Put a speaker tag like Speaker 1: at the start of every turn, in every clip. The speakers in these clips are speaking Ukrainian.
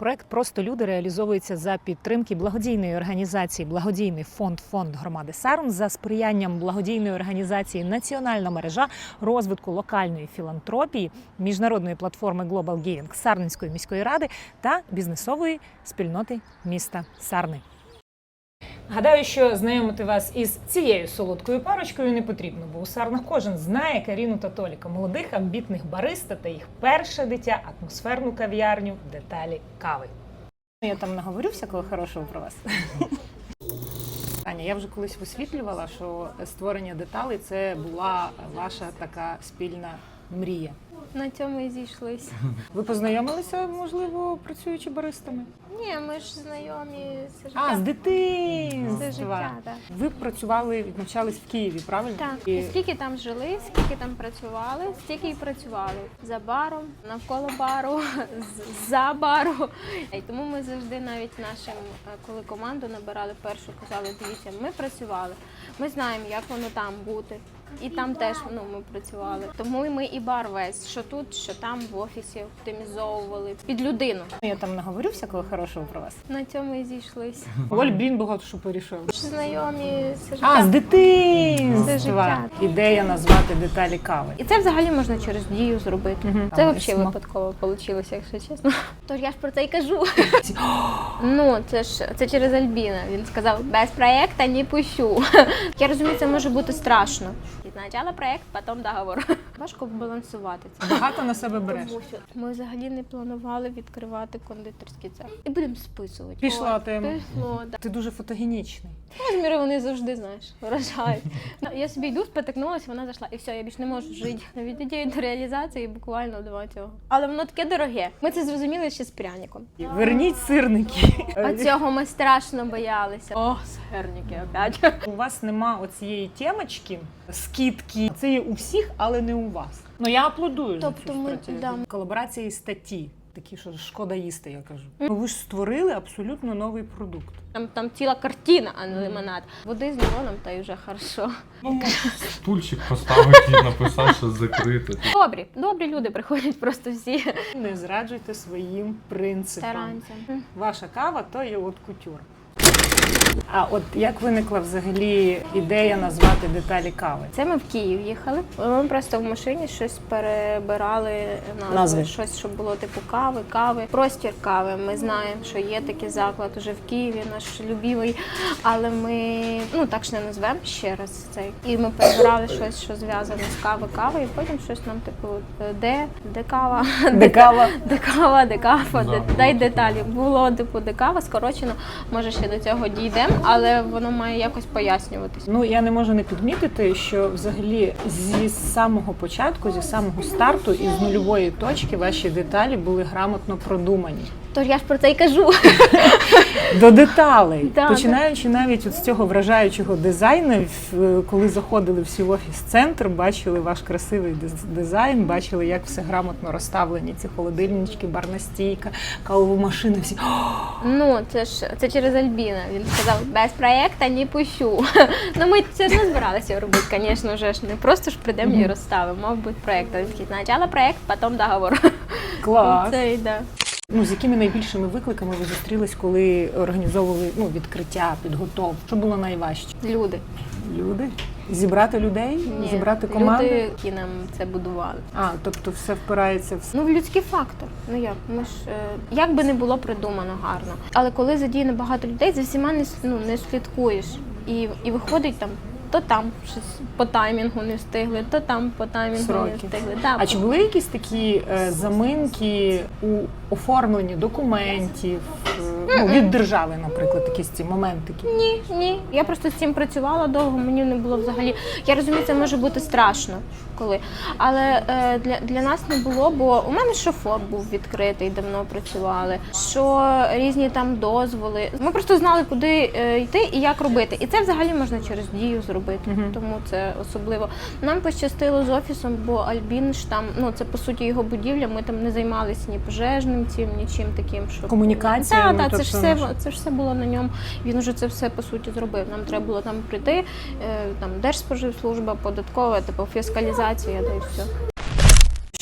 Speaker 1: Проект Просто люди реалізовується за підтримки благодійної організації Благодійний фонд фонд громади Сарн за сприянням благодійної організації Національна мережа розвитку локальної філантропії, міжнародної платформи Global Giving Сарненської міської ради та бізнесової спільноти міста Сарни. Гадаю, що знайомити вас із цією солодкою парочкою не потрібно, бо у Сарнах кожен знає Каріну та Толіка, молодих амбітних бариста та їх перше дитя, атмосферну кав'ярню, деталі кави. Я там наговорю всякого хорошого про вас. Аня, я вже колись висвітлювала, що створення деталей це була ваша така спільна мрія.
Speaker 2: На цьому і зійшлися.
Speaker 1: Ви познайомилися, можливо, працюючи баристами?
Speaker 2: Ні, ми ж знайомі з життя.
Speaker 1: А, з дитинства.
Speaker 2: життя, так.
Speaker 1: Ви працювали, навчались в Києві, правильно?
Speaker 2: Так,
Speaker 1: І
Speaker 2: і скільки там жили, скільки там працювали, стільки і працювали за баром, навколо бару, за бару. І тому ми завжди навіть нашим, е, коли команду набирали першу, казали, дивіться, ми працювали, ми знаємо, як воно там бути. І там теж ну, ми працювали. Тому ми і бар весь, що тут, що там в офісі оптимізовували під людину.
Speaker 1: я там наговорю всякого хорошого про вас.
Speaker 2: На цьому і зійшлися.
Speaker 1: Оль Блін багато що порішив.
Speaker 2: Знайомі з життя.
Speaker 1: А, з дитинства.
Speaker 2: Це життя.
Speaker 1: Ідея назвати деталі кави.
Speaker 2: І це взагалі можна через дію зробити.
Speaker 1: Мгм.
Speaker 2: Це взагалі випадково вийшло, якщо чесно. Тож я ж про це і кажу. ну, це ж це через Альбіна. Він сказав, без проєкту не пущу. я розумію, це може бути страшно. Спочатку проєкт, потім договор. Важко балансувати це.
Speaker 1: Багато на себе береш.
Speaker 2: Тому що ми взагалі не планували відкривати кондитерський цех. І будемо списувати.
Speaker 1: Пішла
Speaker 2: О,
Speaker 1: тема.
Speaker 2: Пішло, да.
Speaker 1: Ти дуже фотогенічний.
Speaker 2: Розміри вони завжди, знаєш, вражають. Я собі йду, спотикнулася, вона зайшла, і все, я більше не можу жити. Від ідеї до реалізації буквально два цього. Але воно таке дороге. Ми це зрозуміли ще з пряником.
Speaker 1: Верніть сирники.
Speaker 2: А цього ми страшно боялися. О, сирники опять.
Speaker 1: У вас нема оцієї темочки, скидки. Це є у всіх, але не у вас. Ну я аплодую. за
Speaker 2: Тобто
Speaker 1: цю
Speaker 2: ми-
Speaker 1: стратегію.
Speaker 2: да.
Speaker 1: колаборації статті. Такі, що шкода їсти, я кажу. Ну, ви ж створили абсолютно новий продукт.
Speaker 2: Там, там ціла картина, а не лимонад. Води з лимоном, та й вже хорошо.
Speaker 3: Стульчик поставити і написати, що закрите.
Speaker 2: Добрі, добрі люди приходять просто всі
Speaker 1: Не зраджуйте своїм принципам.
Speaker 2: таранцям.
Speaker 1: Ваша кава то є от кутюр. А от як виникла взагалі ідея назвати деталі кави?
Speaker 2: Це ми в Київ їхали. Ми просто в машині щось перебирали назви.
Speaker 1: Назви.
Speaker 2: Щось, щоб було типу кави, кави. Простір кави. Ми знаємо, що є такий заклад уже в Києві, наш любимий. Але ми ну так ж не назвемо ще раз цей. І ми перебирали щось, що зв'язане з кави, кави, і потім щось нам, типу, де, де кава,
Speaker 1: Де кава?
Speaker 2: де кава, де кава, де, дай деталі. Було типу де кава, скорочено. Може ще до цього дійдемо, але воно має якось пояснюватись.
Speaker 1: Ну я не можу не підмітити, що взагалі зі самого початку, зі самого старту і з нульової точки ваші деталі були грамотно продумані.
Speaker 2: Тож я ж про це й кажу.
Speaker 1: До деталей,
Speaker 2: Да,
Speaker 1: починаючи навіть от з цього вражаючого дизайну, коли заходили всі в офіс-центр, бачили ваш красивий диз- дизайн, бачили, як все грамотно розставлені. Ці холодильнички, барна стійка, кавову машину. Всі
Speaker 2: Ну, це ж це через Альбіна. Він сказав, без проєкту не пущу. ну ми це ж не збиралися робити, звісно ж. Не просто ж прийдемо і розставимо, мав бути проєкт. Він такий, спочатку проєкт, потім договор.
Speaker 1: клас.
Speaker 2: Це йде.
Speaker 1: Ну з якими найбільшими викликами ви зустрілись, коли організовували ну відкриття, підготовку? Що було найважче?
Speaker 2: Люди.
Speaker 1: Люди? Зібрати людей,
Speaker 2: Ні,
Speaker 1: зібрати команду.
Speaker 2: Люди, які нам це будували.
Speaker 1: А, тобто все впирається в
Speaker 2: Ну, в людський фактор. Ну як? Ми ж е, як би не було придумано гарно. Але коли задіяно багато людей, за всіма не, ну, не слідкуєш. І, і виходить там. То там щось по таймінгу не встигли, то там по таймінгу
Speaker 1: Сроки.
Speaker 2: не встигли. Да,
Speaker 1: А чи були якісь такі е, заминки у оформленні документів е, ну, від держави, наприклад, якісь ці моментики?
Speaker 2: Ні, ні. Я просто з цим працювала довго, мені не було взагалі. Я розумію, це може бути страшно коли. Але е, для, для нас не було, бо у мене шофот був відкритий, давно працювали. Що різні там дозволи. Ми просто знали, куди е, йти і як робити. І це взагалі можна через дію зробити.
Speaker 1: Мгм.
Speaker 2: Тому це особливо. Нам пощастило з офісом, бо Альбін ж там, ну це по суті його будівля. Ми там не займалися ні пожежним цим, нічим таким, що
Speaker 1: Комунікаціями,
Speaker 2: Так, так, це ж все
Speaker 1: ну,
Speaker 2: це ж все було на ньому. Він уже це все по суті зробив. Нам треба було там прийти, е, там Держспоживслужба, податкова, типу фіскалізація, та й все.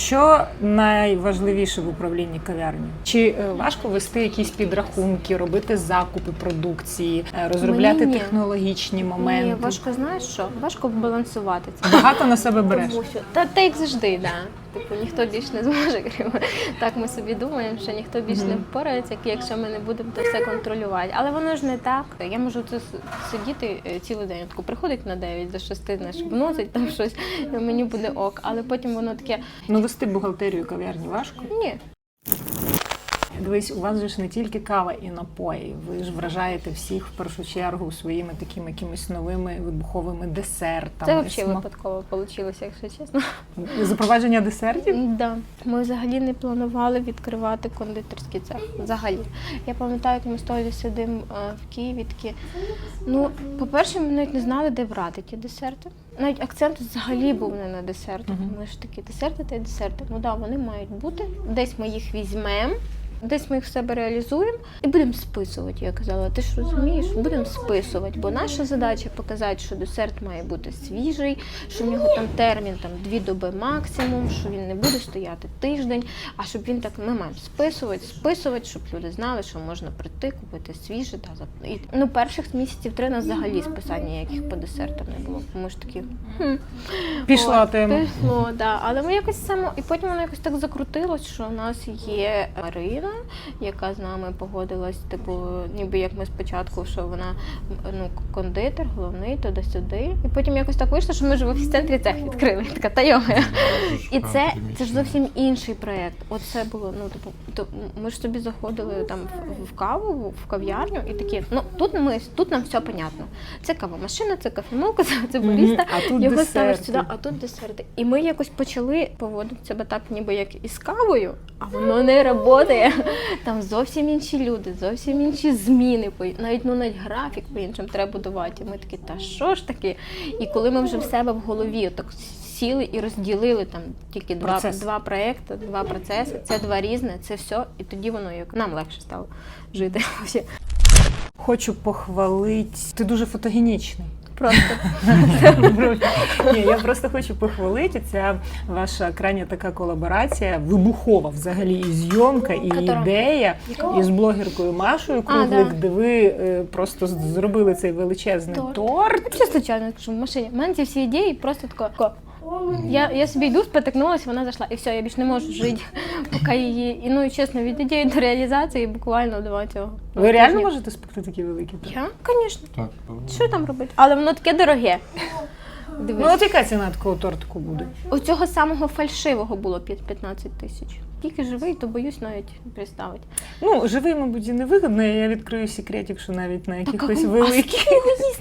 Speaker 1: Що найважливіше в управлінні кав'ярні? Чи е, важко вести якісь підрахунки, робити закупи продукції, е, розробляти
Speaker 2: Мені ні.
Speaker 1: технологічні моменти?
Speaker 2: Ні, важко знаєш що? Важко балансувати це.
Speaker 1: Багато на себе береш.
Speaker 2: Тому що та, та як завжди, да. Типу ніхто більш не зможе, крім так ми собі думаємо, що ніхто більш не впорається, як якщо ми не будемо то все контролювати. Але воно ж не так. Я можу це сидіти е, цілий день. Таку приходить на 9 до 6, знаєш, вносить там щось, і мені буде ок. Але потім воно таке
Speaker 1: Ну вести бухгалтерію кав'ярні важко.
Speaker 2: ні.
Speaker 1: Дивись, у вас же ж не тільки кава і напої. Ви ж вражаєте всіх в першу чергу своїми такими якимись новими вибуховими десертами.
Speaker 2: Це взагалі випадково вийшло, якщо чесно.
Speaker 1: Запровадження десертів.
Speaker 2: Да. Ми взагалі не планували відкривати кондитерський цех. Взагалі. Я пам'ятаю, як ми з Толі сидимо е, в Києві такі. Ну, по-перше, ми навіть не знали, де брати ті десерти. Навіть акцент взагалі був не на десертах. Ми ж такі десерти та десерти. Ну да, вони мають бути. Десь ми їх візьмемо. Десь ми їх в себе реалізуємо і будемо списувати. Я казала, ти ж розумієш, будемо списувати, бо наша задача показати, що десерт має бути свіжий, що в нього там термін там дві доби максимум, що він не буде стояти тиждень. А щоб він так ми маємо списувати, списувати, щоб люди знали, що можна прийти, купити свіже. Та за і ну перших місяців три нас взагалі списань ніяких по десертам не було. Ми ж такі хм,
Speaker 1: Пішла
Speaker 2: От,
Speaker 1: тема.
Speaker 2: Пішло, да. Але ми якось само, і потім воно якось так закрутилось, що в нас є Марина, яка з нами погодилась, типу, ніби як ми спочатку, що вона ну, кондитер, головний, туди-сюди. І потім якось так вийшло, що ми ж в офіс-центрі цех відкрили. Така та йоме. І це, це ж зовсім інший проєкт. Оце було, ну типу, то ми ж собі заходили там в, в каву, в кав'ярню, і такі, ну тут ми тут нам все понятно. Це кавомашина, це кофемолка, це, баріста.
Speaker 1: Тут
Speaker 2: Його ставиш сюди, а тут десерти. І ми якось почали поводити себе так, ніби як із кавою, а воно не працює. Там зовсім інші люди, зовсім інші зміни. Навіть ну навіть графік по іншим треба будувати. І ми такі, та що ж таки? І коли ми вже в себе в голові так сіли і розділили там тільки два, два проекти, два процеси, це два різне, це все, і тоді воно як нам легше стало жити.
Speaker 1: Хочу похвалити. Ти дуже фотогенічний.
Speaker 2: Просто
Speaker 1: Ні, я просто хочу похвалити. Ця ваша крайня така колаборація, вибухова взагалі і зйомка, і ідея із блогеркою Машою Круглик, де ви е, просто зробили цей величезний
Speaker 2: Торт. Все случайно, кажу, в машині. У мене ці всі ідеї просто тако. Я, я собі йду, спотикнулася, вона зайшла, і все, я більше не можу жити, поки її. І ну і чесно, від ідеї до реалізації буквально два цього.
Speaker 1: Ви реально
Speaker 2: тижні.
Speaker 1: можете спекти такі великі?
Speaker 2: Я, звісно.
Speaker 3: Так,
Speaker 2: Що там робити? Але воно таке дороге. Дивись,
Speaker 1: Ну от яка ціна такого тортику буде?
Speaker 2: у цього самого фальшивого було п'ят- 15 тисяч. Тільки живий, то боюсь навіть представити.
Speaker 1: Ну, живий, мабуть, і не вигідно. Я відкрию секретик, що навіть на якихось великих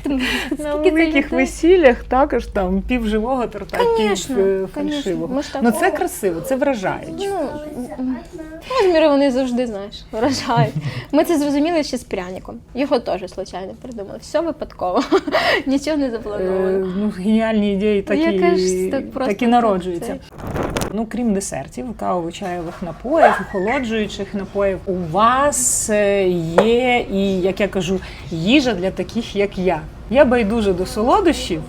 Speaker 1: на великих весіллях також там пів живого торта,
Speaker 2: Конечно,
Speaker 1: пів е,
Speaker 2: конечно.
Speaker 1: фальшивого. Ну це красиво, це вражає.
Speaker 2: Ну, розміри вони завжди, знаєш, вражають. Ми це зрозуміли ще з пряником. Його теж случайно придумали. Все випадково. Нічого не
Speaker 1: Е,
Speaker 2: заплановано.
Speaker 1: ну, геніальні ідеї так,
Speaker 2: Яка ж
Speaker 1: і,
Speaker 2: так просто
Speaker 1: так і народжуються. Ну, крім десертів, каво-чайових напоїв, охолоджуючих напоїв, у вас е, є і, як я кажу, їжа для таких, як я. Я байдуже до солодощів,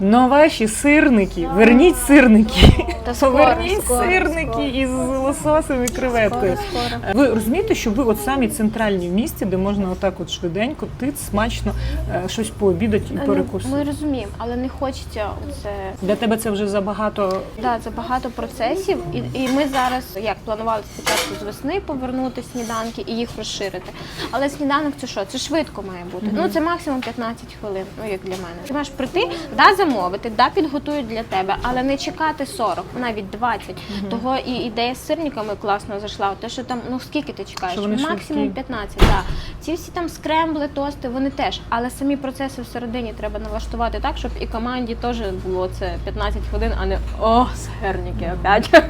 Speaker 1: но ваші сирники, верніть сирники.
Speaker 2: Та скоро,
Speaker 1: Поверніть
Speaker 2: скоро,
Speaker 1: сирники
Speaker 2: скоро.
Speaker 1: із лососем і креветкою.
Speaker 2: Скоро, скоро.
Speaker 1: Ви розумієте, що ви от самі центральні в місті, де можна отак от швиденько, тиць, смачно е, щось пообідати і
Speaker 2: Ну,
Speaker 1: перекусити.
Speaker 2: Ми розуміємо, але не хочеться це.
Speaker 1: Для тебе це вже забагато.
Speaker 2: Да, це багато процесів, і, і ми зараз як планували спочатку з весни повернути сніданки і їх розширити. Але сніданок це що? Це швидко має бути. Ну це максимум 15 хвилин. Ну як для мене. Ти маєш прийти, да, замовити, да, підготують для тебе, але не чекати 40, навіть 20. Того і ідея з сирниками класно зайшла. Те, що там, ну скільки ти чекаєш?
Speaker 1: Що вони
Speaker 2: максимум
Speaker 1: швидкі.
Speaker 2: 15, да. Ці всі там скрембли, тости, вони теж. Але самі процеси всередині треба налаштувати так, щоб і команді теж було це 15 хвилин, а не о, сирники опять.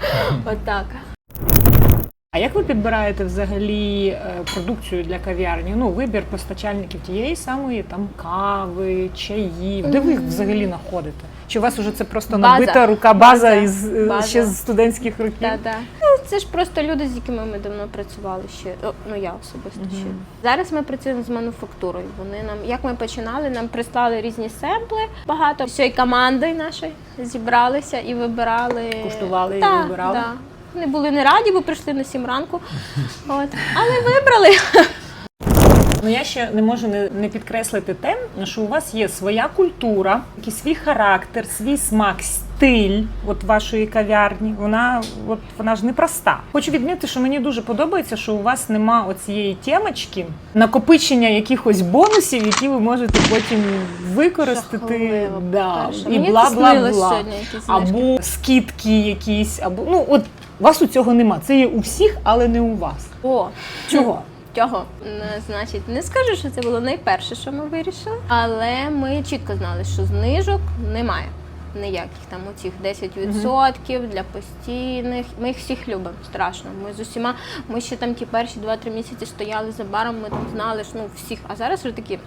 Speaker 2: Отак.
Speaker 1: А як ви підбираєте взагалі е, продукцію для кав'ярні? Ну, вибір постачальників тієї самої там кави, чаїв. Де ви їх взагалі знаходите? Чи у вас уже це просто
Speaker 2: База.
Speaker 1: набита рука база,
Speaker 2: База.
Speaker 1: із е,
Speaker 2: База.
Speaker 1: ще з студентських років?
Speaker 2: Да, да. Ну, це ж просто люди, з якими ми давно працювали ще. Ну я особисто ще. Зараз ми працюємо з мануфактурою. Вони нам, як ми починали, нам прислали різні семпли. Багато всієї команди нашої зібралися і вибирали.
Speaker 1: Куштували і
Speaker 2: Да,
Speaker 1: вибирали?
Speaker 2: Да. Вони були не раді, бо прийшли на сім ранку. От. Але вибрали.
Speaker 1: Ну я ще не можу не, не підкреслити те, що у вас є своя культура, який свій характер, свій смак, стиль от вашої кав'ярні. Вона от вона ж непроста. Хочу відмітити, що мені дуже подобається, що у вас нема оцієї темочки, накопичення якихось бонусів, які ви можете потім використати.
Speaker 2: Жахливо.
Speaker 1: Да,
Speaker 2: Перше.
Speaker 1: і
Speaker 2: Мені
Speaker 1: бла бла бла. Або скидки якісь, або ну от вас у цього нема. Це є у всіх, але не у вас.
Speaker 2: О,
Speaker 1: Чого?
Speaker 2: Цього Н- значить, не скажу, що це було найперше, що ми вирішили, але ми чітко знали, що знижок немає. Ніяких там оцих 10% для постійних. Ми їх всіх любимо страшно. Ми з усіма, ми ще там ті перші 2-3 місяці стояли за баром, ми там знали, що ну всіх. А зараз вже такі. м.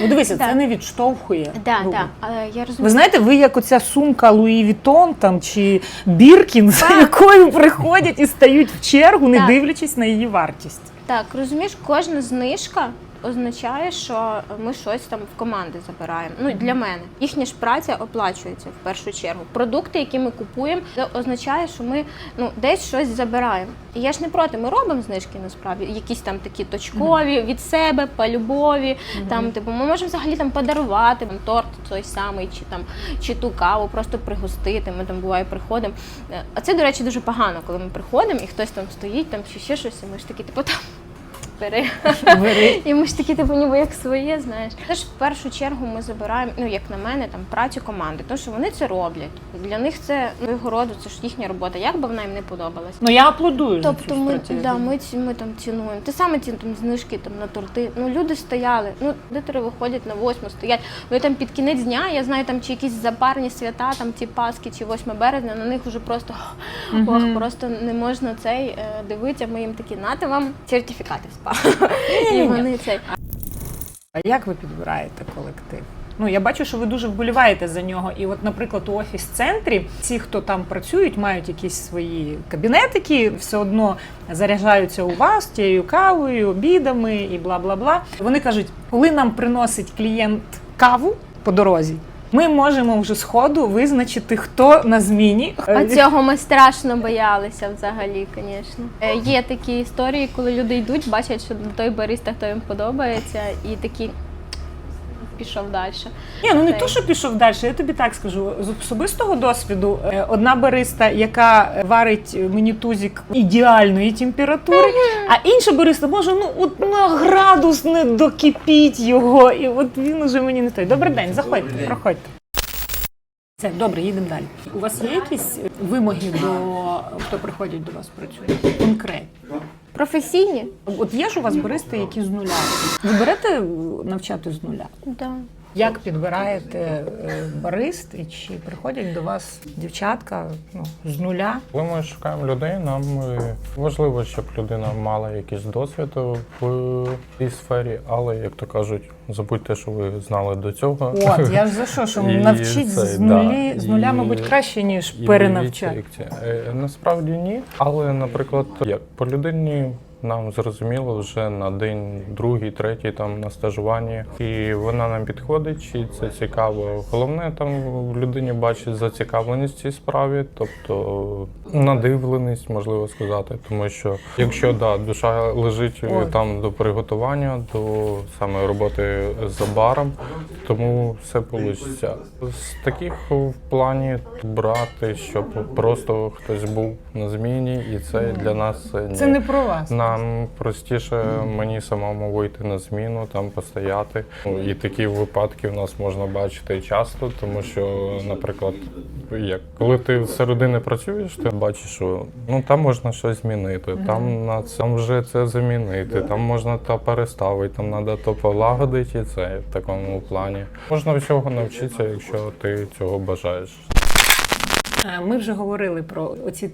Speaker 1: Ну дивися, це не відштовхує.
Speaker 2: Да,
Speaker 1: Ну,
Speaker 2: да, але я
Speaker 1: Ви знаєте, ви як оця сумка Луї Вітон там чи Біркін, за якою приходять і стають в чергу, не
Speaker 2: Так.
Speaker 1: дивлячись на її вартість.
Speaker 2: Так, розумієш, кожна знижка означає, що ми щось там в команди забираємо. Ну для мене їхня ж праця оплачується в першу чергу. Продукти, які ми купуємо, це означає, що ми ну десь щось забираємо. І я ж не проти, ми робимо знижки насправді, якісь там такі точкові від себе, по любові. Там, типу, ми можемо взагалі там подарувати там, торт той самий, чи там чи ту каву, просто пригостити. Ми там буває приходимо. Е, А це, до речі, дуже погано, коли ми приходимо і хтось там стоїть, там чи ще щось, і ми ж такі, типу, там бери.
Speaker 1: Бери.
Speaker 2: І ми ж такі, типу, ніби як своє, знаєш. Теж в першу чергу ми забираємо, ну як на мене, там працю команди, тому що вони це роблять. Для них це ну, це ж їхня робота. Як би вона їм не подобалась.
Speaker 1: Ну я аплодую.
Speaker 2: Тобто ми, да, ми, ці- ми там цінуємо. Те саме ці там знижки там на торти. Ну люди стояли. Ну дитери виходять на восьму, стоять. Вони там під кінець дня, я знаю, там чи якісь запарні свята, там ті Пасхи чи 8 березня, на них вже просто ох, просто не можна цей е, дивитися. Ми їм такі, нате вам сертифікати в спа. І вони цей.
Speaker 1: А як ви підбираєте колектив? Ну я бачу, що ви дуже вболіваєте за нього. І, от, наприклад, у офіс-центрі ті, хто там працюють, мають якісь свої кабінетики, все одно заряджаються у вас тією кавою, обідами і бла бла бла. Вони кажуть, коли нам приносить клієнт каву по дорозі, ми можемо вже сходу визначити, хто на зміні.
Speaker 2: А цього ми страшно боялися взагалі, звісно. Е, Є такі історії, коли люди йдуть, бачать, що той бариста, хто їм подобається, і такі пішов далі.
Speaker 1: Ні, ну не то, що пішов далі. Я тобі так скажу. З особистого досвіду е, одна бариста, яка варить мені тузик ідеальної температури, а інша бариста може ну от на градус не докипіть його, і от він уже мені не той. Добрий день, заходьте, проходьте. Це добре, їдемо далі. У вас є якісь вимоги до хто приходять до вас працює? Конкретні?
Speaker 2: Професійні?
Speaker 1: От є ж у вас баристи, які з нуля. Ви берете навчати з нуля?
Speaker 2: Да.
Speaker 1: Як підбираєте е, барист і чи приходять до вас дівчатка ну, з нуля?
Speaker 3: Коли ми шукаємо людей, нам е, важливо, щоб людина мала якийсь досвід в цій сфері, але як то кажуть, забудьте, що ви знали до цього.
Speaker 1: От я ж за що, що
Speaker 3: це,
Speaker 1: з
Speaker 3: да,
Speaker 1: нулі з нуля,
Speaker 3: і-
Speaker 1: мабуть, краще ніж перенавчати.
Speaker 3: Е, Насправді ні. Але, наприклад, як по людині нам зрозуміло вже на день, другий, третій там на стажуванні, і вона нам підходить, і це цікаво. Головне там в людині бачить зацікавленість в цій справі, тобто надивленість, можливо сказати. Тому що якщо да, душа лежить е,
Speaker 1: Ой.
Speaker 3: там до приготування, до саме роботи за баром, тому все вийде. З таких в плані брати, щоб просто хтось був на зміні, і це для нас.
Speaker 1: Це не про вас.
Speaker 3: Нам простіше мені самому вийти на зміну, там постояти. І такі випадки в нас можна бачити часто, тому що, наприклад, як коли ти зсередини працюєш, ти бачиш, що ну там можна щось змінити, там на це там вже це замінити, там можна то переставити, там треба то полагодити і це в такому плані. Можна всього навчитися, якщо ти цього бажаєш.
Speaker 1: Е, Ми вже говорили про оці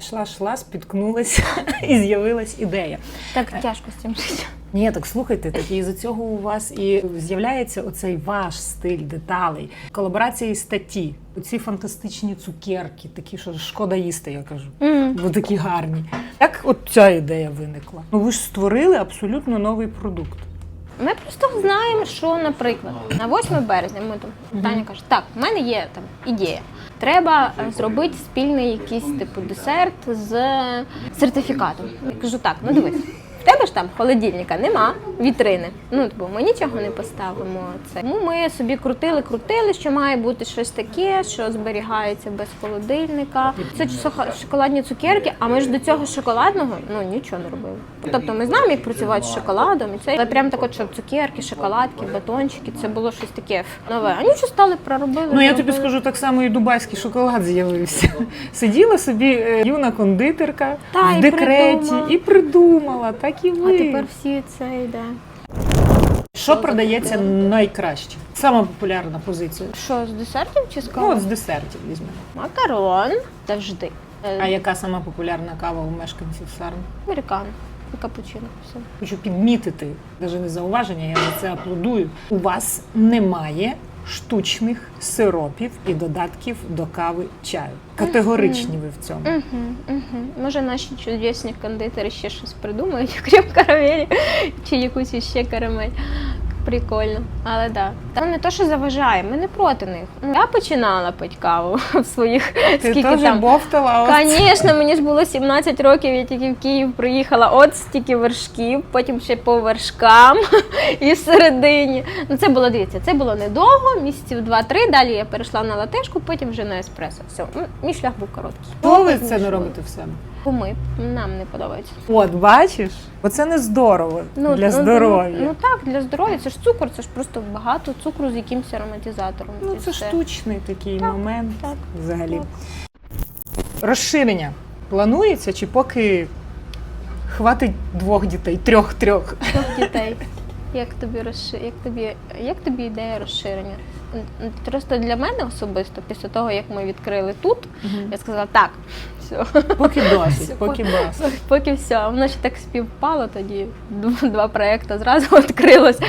Speaker 1: шла-шла, спіткнулася і з'явилась ідея.
Speaker 2: Так тяжко з цим жити.
Speaker 1: Ні, так слухайте, так і з цього у вас і з'являється оцей ваш стиль деталей, колаборації статті, оці фантастичні цукерки, такі, що шкода їсти, я кажу. Бо такі гарні. Як от ця ідея виникла? Ну ви ж створили абсолютно новий продукт.
Speaker 2: Ми просто знаємо, що, наприклад, на 8 березня ми там Таня каже, так, в мене є там ідея. Треба е, зробити спільний якийсь типу десерт з сертифікатом. Я кажу, так, ну дивись. Тебе ж там холодильника нема, вітрини. Ну, типу, ми нічого не поставимо. Це. Тому ми собі крутили, крутили, що має бути щось таке, що зберігається без холодильника. Це шоколадні цукерки, а ми ж до цього шоколадного ну нічого не робили. Тобто ми знаємо, як працювати з шоколадом, і це але прям так, от, щоб цукерки, шоколадки, батончики, це було щось таке нове. А нічого стали проробили.
Speaker 1: Ну я тобі скажу так само, і дубайський шоколад з'явився. Сиділа собі е, юна кондитерка
Speaker 2: Та,
Speaker 1: в
Speaker 2: і
Speaker 1: декреті
Speaker 2: придумала.
Speaker 1: і придумала, так і
Speaker 2: А тепер всі це йде.
Speaker 1: Що продається найкраще? Сама популярна позиція.
Speaker 2: Що з десертів чи з
Speaker 1: Ну,
Speaker 2: кави?
Speaker 1: от з десертів візьмемо.
Speaker 2: Макарон завжди. Е,
Speaker 1: А яка сама популярна кава у мешканців Сарни?
Speaker 2: Американо. І капучино. Все.
Speaker 1: Хочу підмітити, навіть не зауваження, я за це аплодую. У вас немає штучних сиропів і додатків до кави чаю. Категоричні ви в цьому.
Speaker 2: Угу, угу. Може, наші чудесні кондитери ще щось придумають, окрім карамелі, чи якусь ще карамель. Прикольно, але да. Та не то, що заважає, ми не проти них. Ну, Я починала пити каву в своїх
Speaker 1: Ти
Speaker 2: скільки
Speaker 1: теж
Speaker 2: там.
Speaker 1: бовтала.
Speaker 2: Звісно, мені ж було 17 років, я тільки в Київ приїхала, от стільки вершків, потім ще по вершкам і всередині. Ну це було дивіться, це було недовго, місяців 2-3. Далі я перейшла на латешку, потім вже на еспресо. Все, мій шлях був короткий.
Speaker 1: Що ви це не робите в себе?
Speaker 2: Бо ми нам не подобається.
Speaker 1: От бачиш, оце не здорово для
Speaker 2: ну,
Speaker 1: здоров'я.
Speaker 2: Ну, ну так, для здоров'я. Це ж цукор, це ж просто багато цукру з якимось ароматизатором.
Speaker 1: Ну, це
Speaker 2: все.
Speaker 1: штучний такий
Speaker 2: Так,
Speaker 1: момент
Speaker 2: так,
Speaker 1: взагалі.
Speaker 2: так.
Speaker 1: Розширення планується чи поки хватить двох дітей, трьох-трьох?
Speaker 2: Трьох дітей. Як тобі розши... як тобі як тобі ідея розширення? Просто для мене особисто, після того як ми відкрили тут, я сказала так, все,
Speaker 1: Поки досить, поки бас.
Speaker 2: поки все. Воно ще так співпало тоді. Два проекти зразу відкрилось.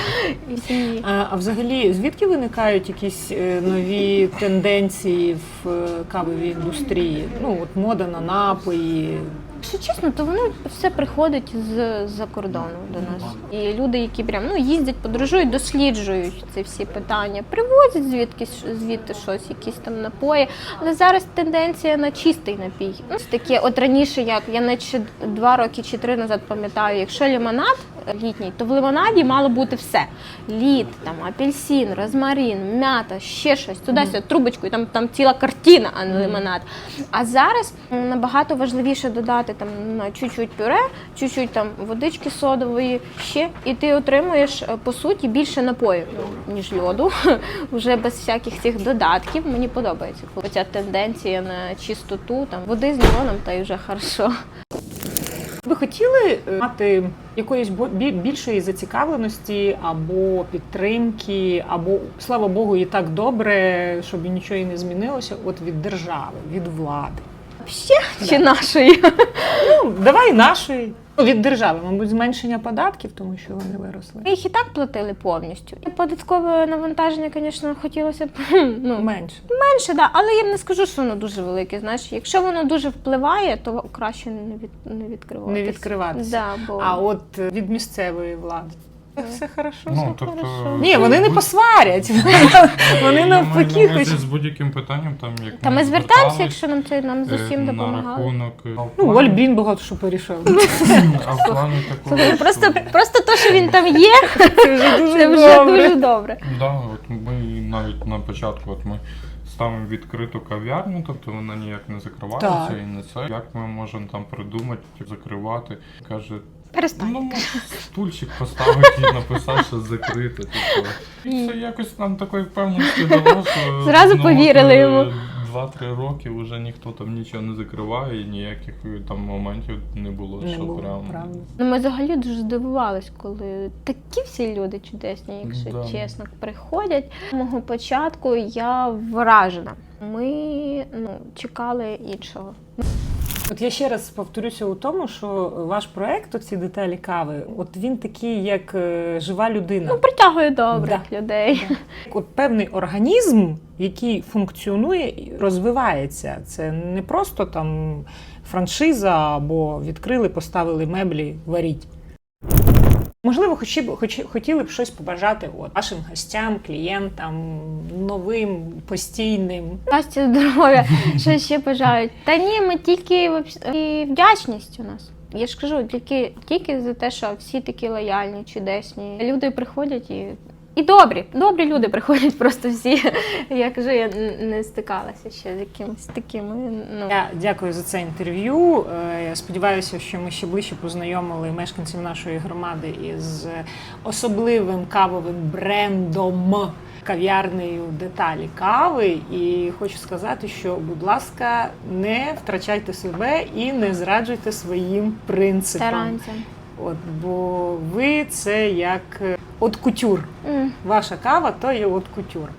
Speaker 2: І.
Speaker 1: А, а взагалі, звідки виникають якісь е, нові тенденції в е, кавовій індустрії? Ну, от мода на напої.
Speaker 2: Якщо чесно, то воно все приходить з за кордону до нас. І люди, які прям ну їздять, подорожують, досліджують ці всі питання, привозять звідкись звідти щось, якісь там напої. Але зараз тенденція на чистий напій. Ну, таке, от раніше, як я наче два роки чи три назад пам'ятаю, якщо лимонад е, літній, то в лимонаді мало бути все: лід, там апельсин, розмарин, м'ята, ще щось, туди-сюди, трубочку, і там, там ціла картина, а не лимонад. А зараз набагато важливіше додати там на чуть-чуть пюре, чуть-чуть там водички содової, ще, і ти отримуєш е, по суті більше напою, ніж льоду, вже без всяких цих додатків. Мені подобається коли ця тенденція на чистоту, там води з лимоном, та й вже хорошо.
Speaker 1: Ви хотіли е, мати якоїсь більшої зацікавленості або підтримки, або слава Богу, і так добре, щоб нічого і не змінилося, от від держави, від влади.
Speaker 2: Ще чи нашої?
Speaker 1: Ну, давай нашої. Ну, Від держави, мабуть, зменшення податків, тому що вони виросли.
Speaker 2: Ми їх і так платили повністю. І Податкове навантаження, звісно, хотілося б ну,
Speaker 1: Менше.
Speaker 2: менше, да, але я не скажу, що воно дуже велике. Знаєш, якщо воно дуже впливає, то краще не від не відкриватися.
Speaker 1: Не відкриватися.
Speaker 2: Да, бо
Speaker 1: А от е, від місцевої влади. Це все хорошо.
Speaker 3: Ну,
Speaker 2: хорошо.
Speaker 3: тобто,
Speaker 1: Ні, вони не посварять. Вони навпаки
Speaker 3: на увазі
Speaker 1: хочуть.
Speaker 3: з будь-яким питанням, там як
Speaker 2: та ми звертаємося, якщо нам це нам з
Speaker 3: е,
Speaker 2: усім
Speaker 3: на рахунок е,
Speaker 1: Ну,
Speaker 3: плану-
Speaker 1: Ольбін багато що порішав.
Speaker 3: а в плані такого. Що-
Speaker 2: просто, просто те, що він там є,
Speaker 1: Це вже дуже
Speaker 2: це вже
Speaker 1: добре.
Speaker 2: добре.
Speaker 3: Да, от ми навіть на початку, от ми ставимо відкриту кав'ярню, тобто вона ніяк не закривається
Speaker 1: Так.
Speaker 3: і не це. Як ми можемо там придумати, закривати? Каже,
Speaker 2: Перестань.
Speaker 3: ну стульчик поставити і написати, що закрите. Типу. І це якось нам такої впевненості дало, що
Speaker 2: Зразу
Speaker 3: ну,
Speaker 2: повірили
Speaker 3: от, е,
Speaker 2: йому.
Speaker 3: Два-три роки вже ніхто там нічого не закриває, і ніяких е, там моментів не було,
Speaker 1: Не
Speaker 3: що
Speaker 1: було,
Speaker 3: прям.
Speaker 1: правда.
Speaker 2: Ну, ми взагалі дуже здивувались, коли такі всі люди чудесні, якщо
Speaker 3: Да.
Speaker 2: чесно, приходять. З мого початку я вражена. Ми ну, чекали іншого.
Speaker 1: От я ще раз повторюся у тому, що ваш проект, оці деталі кави, от він такий, як е, жива людина.
Speaker 2: Ну, притягує добрих людей.
Speaker 1: От певний організм, який функціонує і розвивається. Це не просто там франшиза або відкрили, поставили меблі, варіть. Можливо, хоч, хоч хотіли б щось побажати от, вашим гостям, клієнтам, новим, постійним.
Speaker 2: Настя здоров'я, що ще бажають. Та ні, ми тільки і вдячність у нас. Я ж кажу, тільки, тільки за те, що всі такі лояльні, чудесні. Люди приходять і. І добрі, добрі люди приходять просто всі. Я кажу, я не стикалася ще з якимось такими. Ну.
Speaker 1: Я дякую за це інтерв'ю. Е, Я сподіваюся, що ми ще ближче познайомили мешканців нашої громади із особливим кавовим брендом кав'ярнею деталі кави. І хочу сказати, що, будь ласка, не втрачайте себе і не зраджуйте своїм принципам.
Speaker 2: Таранця.
Speaker 1: От, бо ви це як е, от кутюр. Ваша кава то є от кутюр.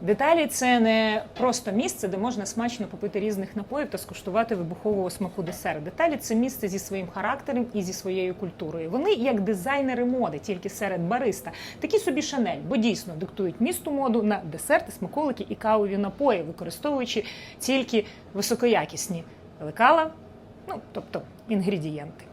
Speaker 1: Деталі це не просто місце, де можна смачно попити різних напоїв та скуштувати вибухового смаку десерт. Деталі це місце зі своїм характером і зі своєю культурою. Вони як дизайнери моди, тільки серед бариста. Такі собі шанель, бо дійсно диктують місту моду на десерти, смаколики і кавові напої, використовуючи тільки високоякісні лекала, ну тобто інгредієнти.